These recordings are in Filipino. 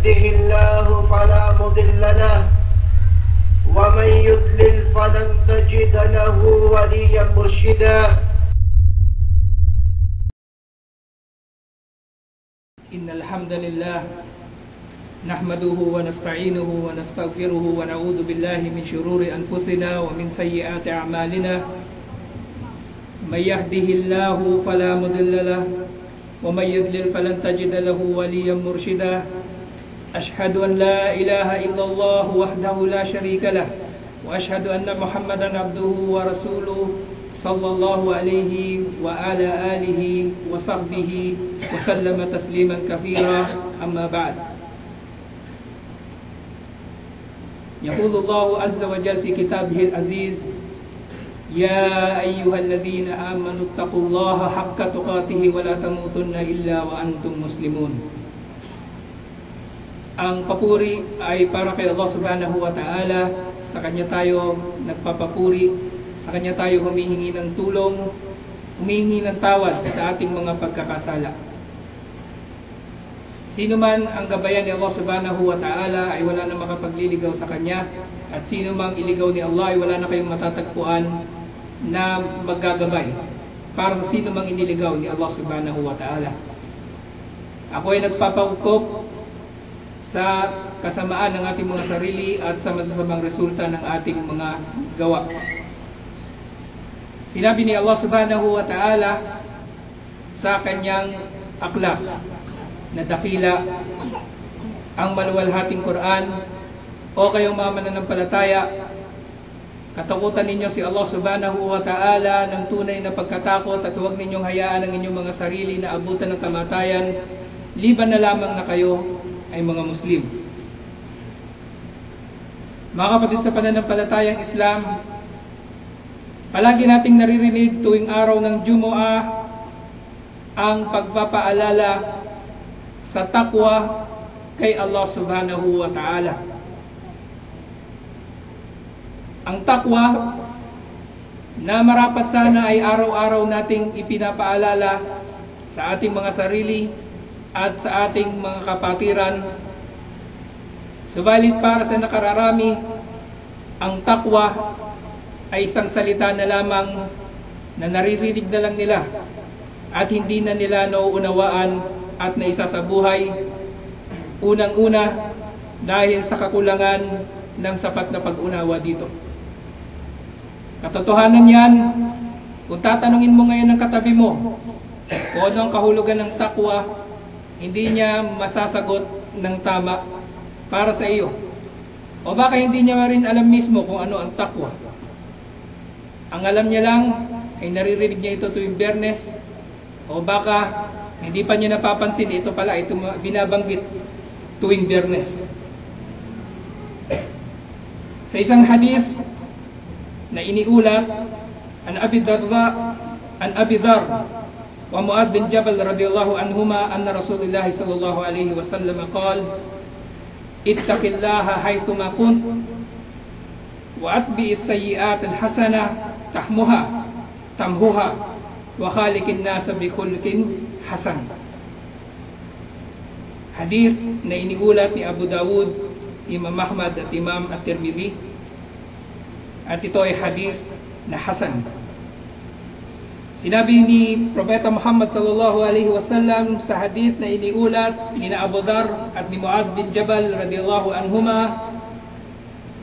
يهده الله فلا مضل له ومن يضلل فلن تجد له وليا مرشدا. إن الحمد لله نحمده ونستعينه ونستغفره ونعوذ بالله من شرور أنفسنا ومن سيئات أعمالنا. من يهده الله فلا مضل له ومن يضلل فلن تجد له وليا مرشدا. أشهد أن لا إله إلا الله وحده لا شريك له وأشهد أن محمدا عبده ورسوله صلى الله عليه وعلى آله وصحبه وسلم تسليما كثيرا. أما بعد يقول الله عز وجل في كتابه العزيز يا أيها الذين آمنوا اتقوا الله حق تقاته ولا تموتن إلا وأنتم مسلمون. Ang papuri ay para kay Allah subhanahu wa ta'ala. Sa Kanya tayo nagpapapuri. Sa Kanya tayo humihingi ng tulong. Humihingi ng tawad sa ating mga pagkakasala. Sino man ang gabayan ni Allah subhanahu wa ta'ala ay wala na makapagliligaw sa Kanya. At sino mang iligaw ni Allah ay wala na kayong matatagpuan na maggagabay para sa sino mang iniligaw ni Allah subhanahu wa ta'ala. Ako ay nagpapangkop sa kasamaan ng ating mga sarili at sa masasamang resulta ng ating mga gawa. Sinabi ni Allah subhanahu wa ta'ala sa kanyang aklat na dakila ang maluwalhating Quran o kayong mga mananampalataya Katakutan ninyo si Allah subhanahu wa ta'ala ng tunay na pagkatakot at huwag ninyong hayaan ang inyong mga sarili na abutan ng kamatayan, liban na lamang na kayo ay mga Muslim. Mga kapatid sa pananampalatayang Islam, palagi nating naririnig tuwing araw ng Jumu'ah ang pagpapaalala sa takwa kay Allah subhanahu wa ta'ala. Ang takwa na marapat sana ay araw-araw nating ipinapaalala sa ating mga sarili at sa ating mga kapatiran. Subalit para sa nakararami, ang takwa ay isang salita na lamang na naririnig na lang nila at hindi na nila nauunawaan at naisa sa buhay. Unang-una dahil sa kakulangan ng sapat na pag-unawa dito. Katotohanan yan, kung tatanungin mo ngayon ng katabi mo, kung ano ang kahulugan ng takwa, hindi niya masasagot ng tama para sa iyo. O baka hindi niya rin alam mismo kung ano ang takwa. Ang alam niya lang ay naririnig niya ito tuwing bernes o baka hindi pa niya napapansin ito pala, ito binabanggit tuwing bernes. Sa isang hadith na iniulat an Abi an Abi wa Muad bin Jabal radhiyallahu anhuma anna Rasulullah sallallahu alaihi wasallam qala ittaqillaha haythuma kunt wa atbi as-sayyi'at al-hasana tahmuha tamhuha wa khaliqin nasa bi khulqin hasan Hadith na iniulat ni Abu Dawud, Imam Ahmad at Imam At-Tirmidhi at ito ay hadith na Hasan. Sinabi ni Propeta Muhammad sallallahu alaihi wasallam sa hadith na iniulat ni na Abu Dar at ni Muad bin Jabal radhiyallahu anhuma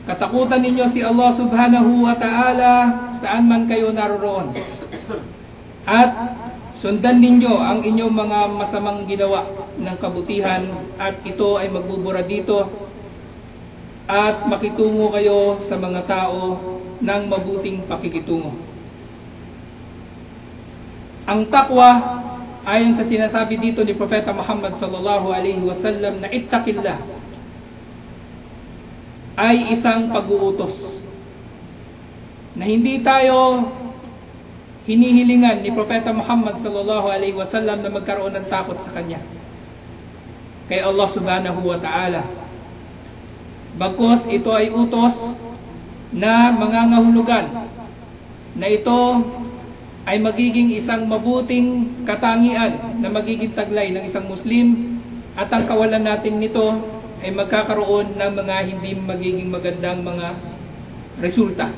Katakutan ninyo si Allah subhanahu wa ta'ala saan man kayo naroon. At sundan ninyo ang inyong mga masamang ginawa ng kabutihan at ito ay magbubura dito at makitungo kayo sa mga tao ng mabuting pakikitungo. Ang takwa ayon sa sinasabi dito ni Propeta Muhammad sallallahu alaihi wasallam na ittaqillah ay isang pag-uutos. Na hindi tayo hinihilingan ni Propeta Muhammad sallallahu alaihi wasallam na magkaroon ng takot sa kanya. Kay Allah subhanahu wa ta'ala. Bagkos ito ay utos na mangangahulugan na ito ay magiging isang mabuting katangian na magiging taglay ng isang Muslim at ang kawalan natin nito ay magkakaroon ng mga hindi magiging magandang mga resulta.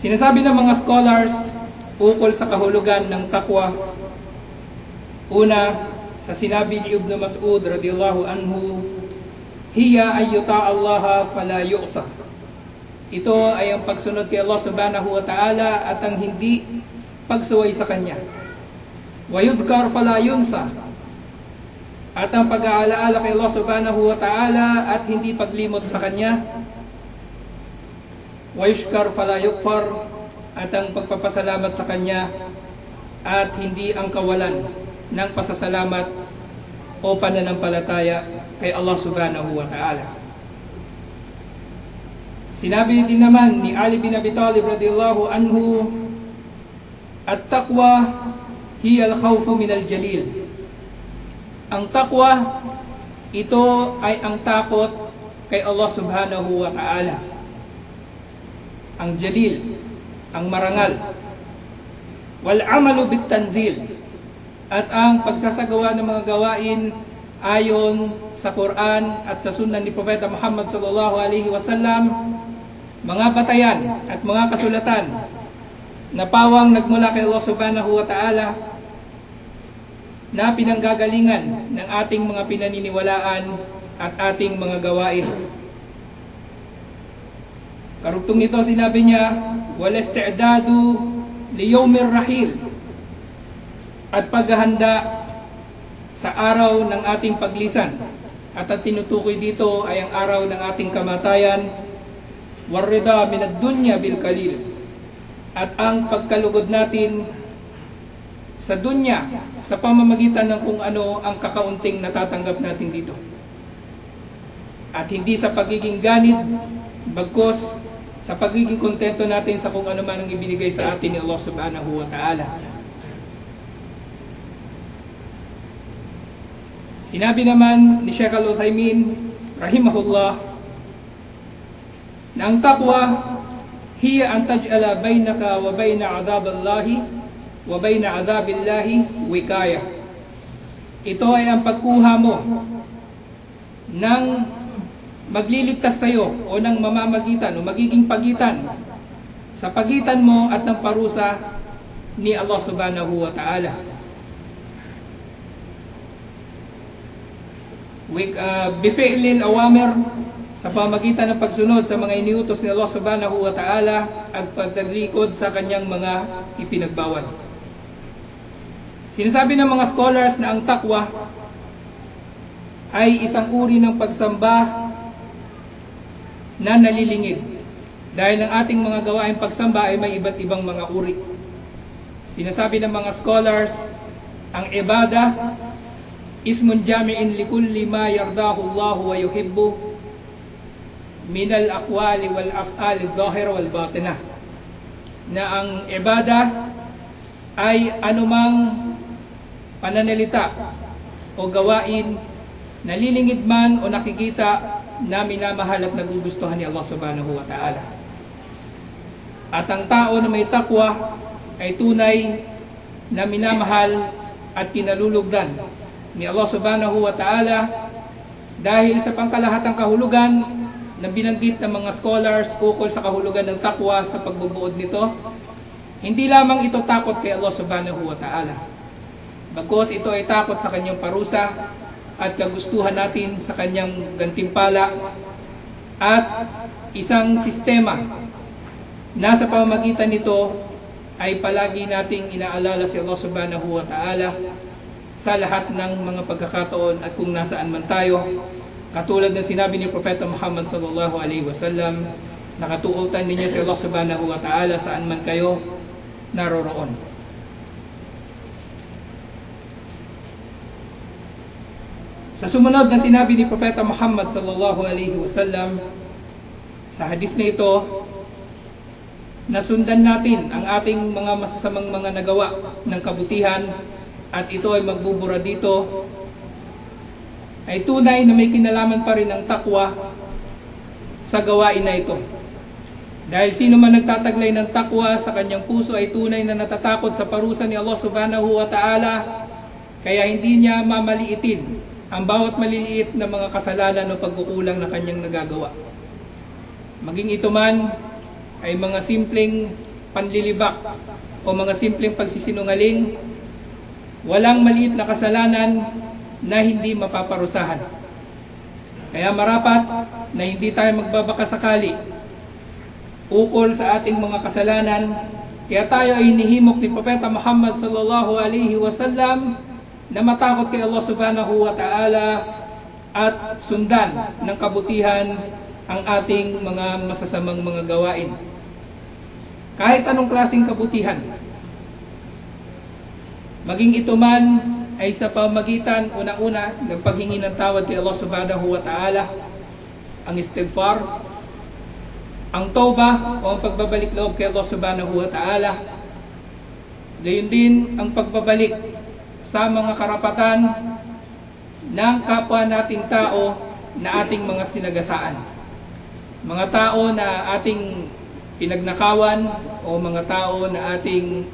Sinasabi ng mga scholars ukol sa kahulugan ng takwa. Una, sa sinabi ni Ibn Mas'ud radiyallahu anhu, Hiya ay yuta Allah fala yu'sa. Ito ay ang pagsunod kay Allah subhanahu wa ta'ala at ang hindi pagsuway sa Kanya. Wa yudhkar fala yunsa. At ang pag-aalaala kay Allah subhanahu wa ta'ala at hindi paglimot sa Kanya. Wa yushkar fala yukfar. At ang pagpapasalamat sa Kanya at hindi ang kawalan ng pasasalamat o pananampalataya kay Allah subhanahu wa ta'ala. Sinabi din naman ni Ali bin Abi Talib radiyallahu anhu, At-taqwa hiya al-khawfu min al-jalil. Ang takwa, ito ay ang takot kay Allah subhanahu wa ta'ala. Ang jalil, ang marangal. Wal amalu bit tanzil. At ang pagsasagawa ng mga gawain ayon sa Quran at sa sunan ni Propeta Muhammad sallallahu alaihi wasallam mga batayan at mga kasulatan na pawang nagmula kay Allah subhanahu wa ta'ala na pinanggagalingan ng ating mga pinaniniwalaan at ating mga gawain. Karugtong nito sinabi niya, wal isti'dadu li yawmir rahil at paghahanda sa araw ng ating paglisan. At ang tinutukoy dito ay ang araw ng ating kamatayan, warrida minad dunya bil kalil. At ang pagkalugod natin sa dunya sa pamamagitan ng kung ano ang kakaunting natatanggap natin dito. At hindi sa pagiging ganid, bagkos sa pagiging kontento natin sa kung ano man ang ibinigay sa atin ni Allah subhanahu wa ta'ala. Sinabi naman ni Sheikh Al-Uthaymin, rahimahullah, na ang taqwa, hiya an taj'ala bainaka wa baina adab Allahi wa baina adab Allahi wikaya. Ito ay ang pagkuha mo ng magliligtas sa iyo o ng mamamagitan o magiging pagitan sa pagitan mo at ng parusa ni Allah subhanahu wa ta'ala. with uh, bifi'lil awamir sa pamagitan ng pagsunod sa mga iniutos ni Allah subhanahu wa ta'ala at pagtalikod sa kanyang mga ipinagbawal. Sinasabi ng mga scholars na ang takwa ay isang uri ng pagsamba na nalilingid dahil ang ating mga gawain pagsamba ay may iba't ibang mga uri. Sinasabi ng mga scholars, ang ibada ismun jami'in likulli ma yardahu Allah wa yuhibbu min al-aqwali wal af'ali adh-dhahira wal batinah na ang ibada ay anumang pananalita o gawain nalilingid man o nakikita na minamahal at nagugustuhan ni Allah subhanahu wa ta'ala. At ang tao na may takwa ay tunay na minamahal at kinalulugdan ni Allah subhanahu wa ta'ala dahil sa pangkalahatang kahulugan na binanggit ng mga scholars ukol sa kahulugan ng takwa sa pagbubuod nito, hindi lamang ito takot kay Allah subhanahu wa ta'ala. Bagkos ito ay takot sa kanyang parusa at kagustuhan natin sa kanyang gantimpala at isang sistema na sa pamamagitan nito ay palagi nating inaalala si Allah subhanahu wa ta'ala sa lahat ng mga pagkakataon at kung nasaan man tayo. Katulad ng sinabi ni Propeta Muhammad sallallahu alaihi wasallam, nakatuutan ninyo si Allah subhanahu wa ta'ala saan man kayo naroroon. Sa sumunod na sinabi ni Propeta Muhammad sallallahu alaihi wasallam, sa hadith na ito, nasundan natin ang ating mga masasamang mga nagawa ng kabutihan at ito ay magbubura dito, ay tunay na may kinalaman pa rin ang takwa sa gawain na ito. Dahil sino man nagtataglay ng takwa sa kanyang puso ay tunay na natatakot sa parusa ni Allah subhanahu wa ta'ala, kaya hindi niya mamaliitin ang bawat maliliit na mga kasalanan o pagkukulang na kanyang nagagawa. Maging ito man ay mga simpleng panlilibak o mga simpleng pagsisinungaling, walang maliit na kasalanan na hindi mapaparusahan. Kaya marapat na hindi tayo magbabaka sakali ukol sa ating mga kasalanan. Kaya tayo ay hinihimok ni Propeta Muhammad sallallahu alaihi wasallam na matakot kay Allah subhanahu wa ta'ala at sundan ng kabutihan ang ating mga masasamang mga gawain. Kahit anong klaseng kabutihan, maging ito man ay sa pamagitan una-una ng paghingi ng tawad kay Allah subhanahu wa ta'ala, ang istighfar, ang tauba o ang pagbabalik loob kay Allah subhanahu wa ta'ala, gayon din ang pagbabalik sa mga karapatan ng kapwa nating tao na ating mga sinagasaan. Mga tao na ating pinagnakawan o mga tao na ating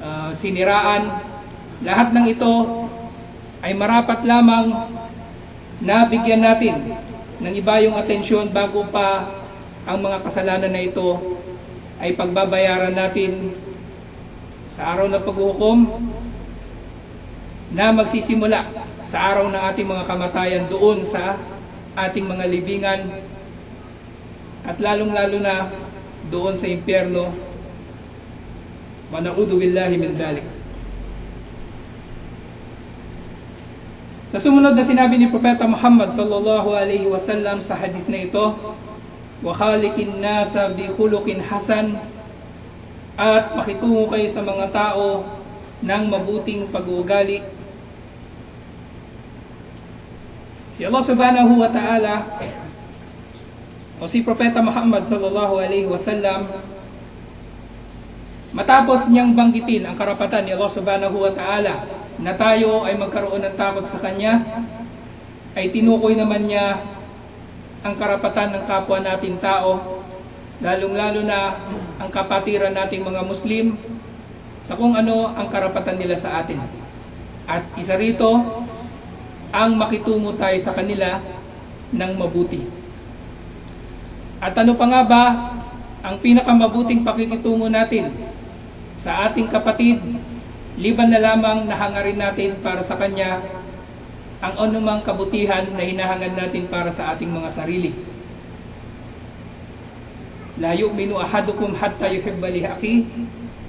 uh, siniraan, lahat ng ito ay marapat lamang na bigyan natin ng iba yung atensyon bago pa ang mga kasalanan na ito ay pagbabayaran natin sa araw ng paghuhukom na magsisimula sa araw ng ating mga kamatayan doon sa ating mga libingan at lalong-lalo na doon sa impyerno. Manaudu billahi min dalik. Sa sumunod na sinabi ni Propeta Muhammad sallallahu alaihi wasallam sa hadith na ito, wa khaliqin nasa bi khuluqin hasan at makitungo kayo sa mga tao ng mabuting pag-uugali. Si Allah subhanahu wa ta'ala o si Propeta Muhammad sallallahu alaihi wasallam matapos niyang banggitin ang karapatan ni Allah subhanahu wa ta'ala na tayo ay magkaroon ng takot sa Kanya ay tinukoy naman niya ang karapatan ng kapwa natin tao lalong-lalo na ang kapatiran nating mga Muslim sa kung ano ang karapatan nila sa atin. At isa rito ang makitungo tayo sa kanila ng mabuti. At ano pa nga ba ang pinakamabuting pakikitungo natin sa ating kapatid, liban na lamang nahangarin natin para sa Kanya ang anumang kabutihan na hinahangad natin para sa ating mga sarili. La yu'minu ahadukum hatta yuhibba li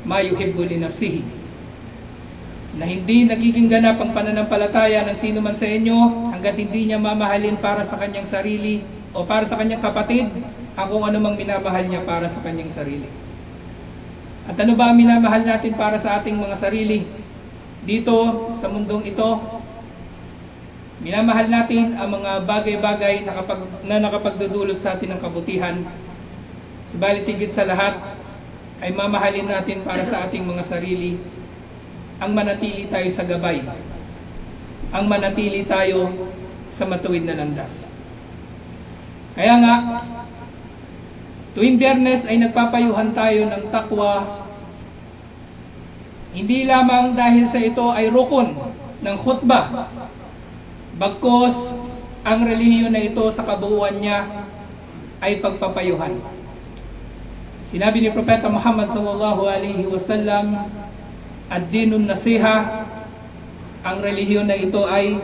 ma yuhibbu li nafsihi na hindi nagiging ganap ang pananampalataya ng sino man sa inyo hanggat hindi niya mamahalin para sa kanyang sarili o para sa kanyang kapatid ang kung ano mang minamahal niya para sa kanyang sarili. At ano ba ang minamahal natin para sa ating mga sarili? Dito, sa mundong ito, minamahal natin ang mga bagay-bagay na, kapag, na nakapagdudulot sa atin ng kabutihan. Subalit higit sa lahat, ay mamahalin natin para sa ating mga sarili ang manatili tayo sa gabay, ang manatili tayo sa matuwid na landas. Kaya nga, tuwing biyernes ay nagpapayuhan tayo ng takwa, hindi lamang dahil sa ito ay rukon ng khutbah, bagkos ang relihiyon na ito sa kabuuan niya ay pagpapayuhan. Sinabi ni Propeta Muhammad sallallahu alaihi wasallam, ad-dinun nasiha, ang relihiyon na ito ay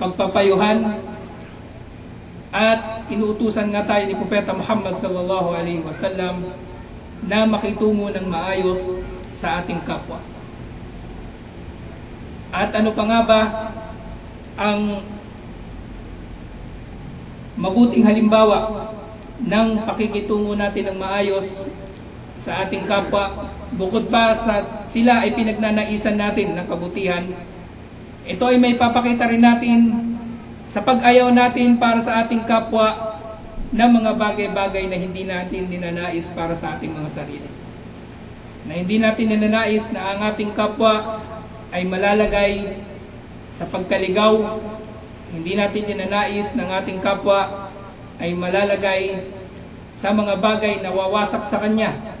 pagpapayuhan at inuutusan nga tayo ni Propeta Muhammad sallallahu alaihi wasallam na makitungo ng maayos sa ating kapwa. At ano pa nga ba ang mabuting halimbawa ng pakikitungo natin ng maayos sa ating kapwa bukod pa sa sila ay pinagnanaisan natin ng kabutihan ito ay may papakita rin natin sa pag-ayaw natin para sa ating kapwa ng mga bagay-bagay na hindi natin ninanais para sa ating mga sarili. Na hindi natin ninanais na ang ating kapwa ay malalagay sa pagkaligaw. Hindi natin ninanais na ang ating kapwa ay malalagay sa mga bagay na wawasak sa kanya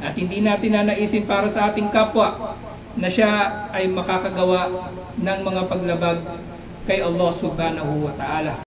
at hindi natin nanaisin para sa ating kapwa na siya ay makakagawa ng mga paglabag kay Allah subhanahu wa ta'ala.